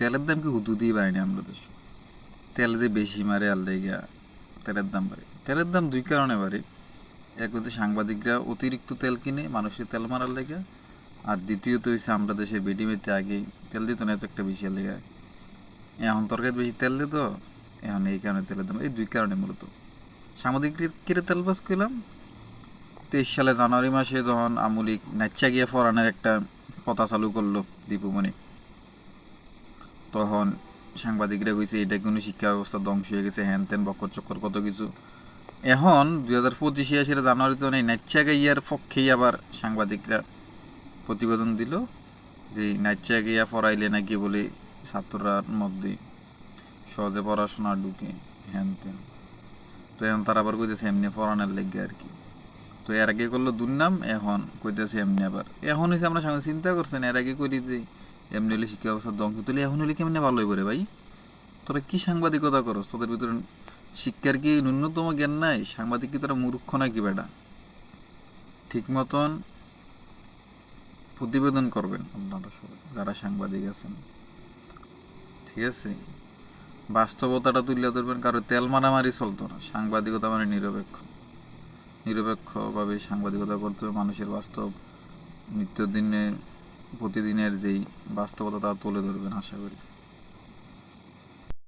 তেলের দাম কি হুদু দিয়ে বাড়েনি আমরা দেশ তেল যে বেশি মারে আল্লাহ গিয়া তেলের দাম বাড়ে। তেলের দাম দুই কারণে বাড়ে। এক হচ্ছে সাংবাদিকরা অতিরিক্ত তেল কিনে মানুষের তেল মারার লেগে। আর দ্বিতীয়ত হচ্ছে আমরা দেশে বেডি মেতে আগে তেল দিত না, এত একটা বেশি লেগে। এখন তরকারি বেশি তেল দিত, এখন এই কারণে তেলের দাম, এই দুই কারণে মূলত। সাংবাদিকের কিরে তেল বাস করলাম তেইশ সালে জানুয়ারি মাসে যখন আমুলিক নাচ্চা গিয়া ফরানের একটা পথা চালু করল দীপুমণি তখন সাংবাদিকরা কইছে, এটা কোনো শিক্ষা ব্যবস্থা ধ্বংস হয়ে গেছে, হ্যান ত্যান, বকর চক্কর, কত কিছু। এখন দুই হাজার পঁচিশে আসে জানুয়ারিতে নেই নাচ্চা গাইয়ার পক্ষেই আবার সাংবাদিকরা প্রতিবেদন দিল যে নাচ্চা গাইয়া পড়াইলে নাকি বলে ছাত্ররার মধ্যে সহজে পড়াশোনা ঢুকে, হ্যান ত্যান। তো এখন তারা আবার কইতেছে, এমনি পড়ানোর লেগে আর কি। তো এর আগে করল দুর্নাম, এখন কইতেছে, এমনি আবার। এখন হয়েছে আমরা সঙ্গে চিন্তা করছেন, এর আগে করি যে এমনি হলে শিক্ষা ব্যবস্থার ধ্বংস তুলে এখন হলে কেমনি ভালো করে ভাই? তোরা কি সাংবাদিকতা করস? তোদের ভিতরে শিক্ষার কি ন্যূনতম জ্ঞান নাই? সাংবাদিক কি তোরা মূর্খ নাকি বেটা? ঠিক মতন প্রতিবেদন করবেন আপনারা সবাই, যারা সাংবাদিক আছেন। ঠিক আছে? বাস্তবতাটা তুলে ধরবেন, কারও তেল মারামারি চলতো না। সাংবাদিকতা মানে নিরপেক্ষ। নিরপেক্ষভাবে সাংবাদিকতা করতে হবে, মানুষের বাস্তব নিত্যদিনে প্রতিদিনের যেই বাস্তবতা তা তুলে ধরবেন আশা করি।